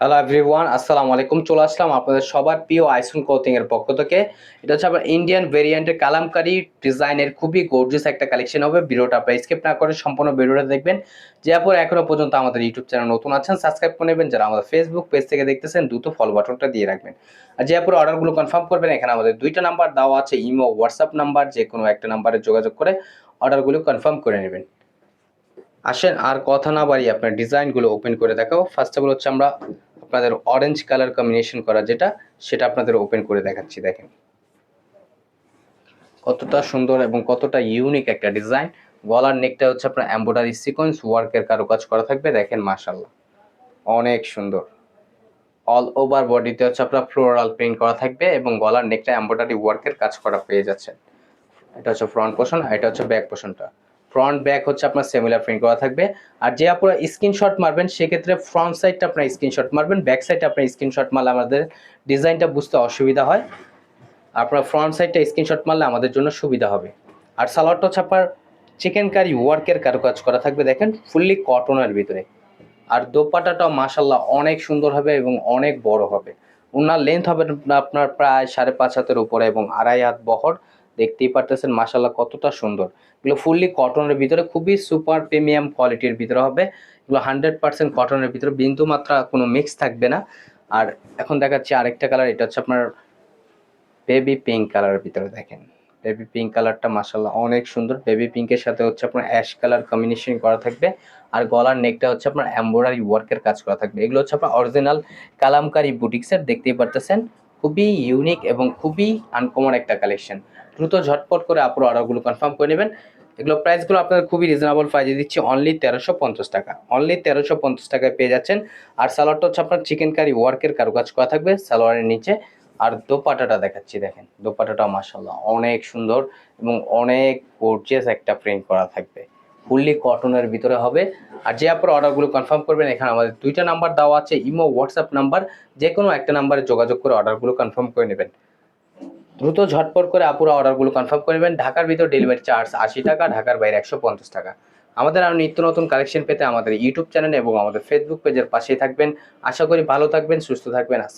Hello everyone আসসালামু আলাইকুম চলে আসলাম আপনাদের সবার প্রিয় আইসুন ক্লোথিং এর পক্ষ থেকে। এটা হচ্ছে আপনার ইন্ডিয়ান ভেরিয়েন্টের কালামকারি ডিজাইনের খুবই গর্জিয়াস একটা কালেকশন হবে। ভিডিওটা আপনারা স্কিপ না করে সম্পূর্ণ ভিডিওটা দেখবেন। যে আপর এখনও পর্যন্ত আমাদের ইউটিউব চ্যানেল নতুন আছেন সাবস্ক্রাইব করে নেবেন। যারা আমাদের ফেসবুক পেজ থেকে দেখতেছেন, দ্রুত ফলো বাটনটা দিয়ে রাখবেন। আর যে অর্ডারগুলো কনফার্ম করবেন। এখানে আমাদের দুইটা নাম্বার দেওয়া আছে ইমো হোয়াটসঅ্যাপ নাম্বার যে কোনো একটা নাম্বারে যোগাযোগ করে অর্ডারগুলো কনফার্ম করে নেবেন। আসেন, আর কথা না বাড়িয়ে আপনার ডিজাইনগুলো ওপেন করে দেখাবো। ফার্স্ট অফ অল হচ্ছে আমরা আপনাদের অরেঞ্জ কালার কম্বিনেশন করা যেটা, সেটা আপনাদের ওপেন করে দেখাচ্ছি, দেখেন। কতটা সুন্দর এবং কতটা ইউনিক একটা ডিজাইন গলার নেকটা হচ্ছে আপনার এম্ব্রয়ডারি সিকোয়েন্স ওয়ার্কের কারুকাজ করা থাকবে, দেখেন মাশাল্লাহ অনেক সুন্দর। অল ওভার বডিতে হচ্ছে আপনার ফ্লোরাল প্রিন্ট করা থাকবে এবং গলার নেকটা এম্ব্রয়ডারি ওয়ার্কের কাজ করা পেয়ে যাচ্ছে এটা হচ্ছে ফ্রন্ট পোর্শন আর এটা হচ্ছে ব্যাক পোর্শনটা ফ্রন্ট ব্যাক হচ্ছে আপনার সেমিলার প্রিন্ট করা থাকবে। আর যে আপনারা স্ক্রিনশট মারবেন, সেক্ষেত্রে ফ্রন্ট সাইডটা আপনার স্ক্রিনশট মারবেন ব্যাক সাইডটা আপনার স্ক্রিনশট মারলে আমাদের ডিজাইনটা বুঝতে অসুবিধা হয়। আপনার ফ্রন্ট সাইডটা স্ক্রিনশট মারলে আমাদের জন্য সুবিধা হবে। আর সালোয়ারটা হচ্ছে আপনার চিকেন কারি ওয়ার্কের কারুকাজ করা থাকবে, দেখেন ফুললি কটনের ভিতরে। আর দোপাটাটাও মাসাল্লাহ অনেক সুন্দর হবে এবং অনেক বড় হবে। ওনার লেন্থ হবে আপনার প্রায় সাড়ে পাঁচ হাতের উপরে এবং আড়াই হাত বহর। দেখতেই পারতেছেন মাসাল্লাহ কতটা সুন্দর। এগুলো ফুললি কটনের ভিতরে, খুবই সুপার প্রিমিয়াম কোয়ালিটির ভিতরে হবে। এগুলো হান্ড্রেড পার্সেন্ট কটনের ভিতরে, বিন্দু মাত্রা কোনো মিক্স থাকবে না। আর এখন দেখাচ্ছি আরেকটা কালার এটা হচ্ছে আপনার বেবি পিঙ্ক কালারের ভিতরে দেখেন। বেবি পিঙ্ক কালারটা মাসাল্লাহ অনেক সুন্দর। বেবি পিঙ্কের সাথে হচ্ছে আপনার অ্যাশ কালার কম্বিনেশন করা থাকবে। আর গলার নেকটা হচ্ছে আপনার এম্ব্রয়ডারি ওয়ার্কের কাজ করা থাকবে। এগুলো হচ্ছে আপনার অরিজিনাল কালামকারি বুটিক্সের দেখতেই পারতেছেন। খুবই ইউনিক এবং খুবই আনকমন একটা কালেকশন দ্রুত ঝটপট করে আপুর অর্ডারগুলো কনফার্ম করে নেবেন। এগুলো প্রাইসগুলো আপনাদের খুবই রিজনেবল প্রাইজে দিচ্ছি। অনলি তেরোশো পঞ্চাশ টাকা। অনলি তেরোশো পঞ্চাশ টাকায় পেয়ে যাচ্ছেন। আর সালোয়ারটা হচ্ছে আপনার চিকেন কারি ওয়ার্কের কারুকাজ করা থাকবে সালোয়ারের নিচে। আর দোপাটাটা দেখাচ্ছি, দেখেন। দোপাটাটা মাসাল্লাহ অনেক সুন্দর এবং অনেক গর্জিয়াস একটা প্রিন্ট করা থাকবে। ফুললি কটনের ভিতরে হবে। আর যে আপনার অর্ডারগুলো কনফার্ম করবেন, এখানে আমাদের দুইটা নাম্বার দেওয়া আছে ইমো হোয়াটসঅ্যাপ নাম্বার যে কোনো একটা নাম্বারে যোগাযোগ করে অর্ডারগুলো কনফার্ম করে নেবেন। দ্রুত ঝটপট করে আপুরা অর্ডারগুলো কনফার্ম করে নেবেন। ঢাকার ভিতর ডেলিভারি চার্জ আশি টাকা, ঢাকার বাইরে একশো পঞ্চাশ টাকা। আমাদের আরও নিত্য নতুন কালেকশন পেতে আমাদের ইউটিউব চ্যানেল এবং আমাদের ফেসবুক পেজের পাশেই থাকবেন। আশা করি ভালো থাকবেন, সুস্থ থাকবেন। আসসালাম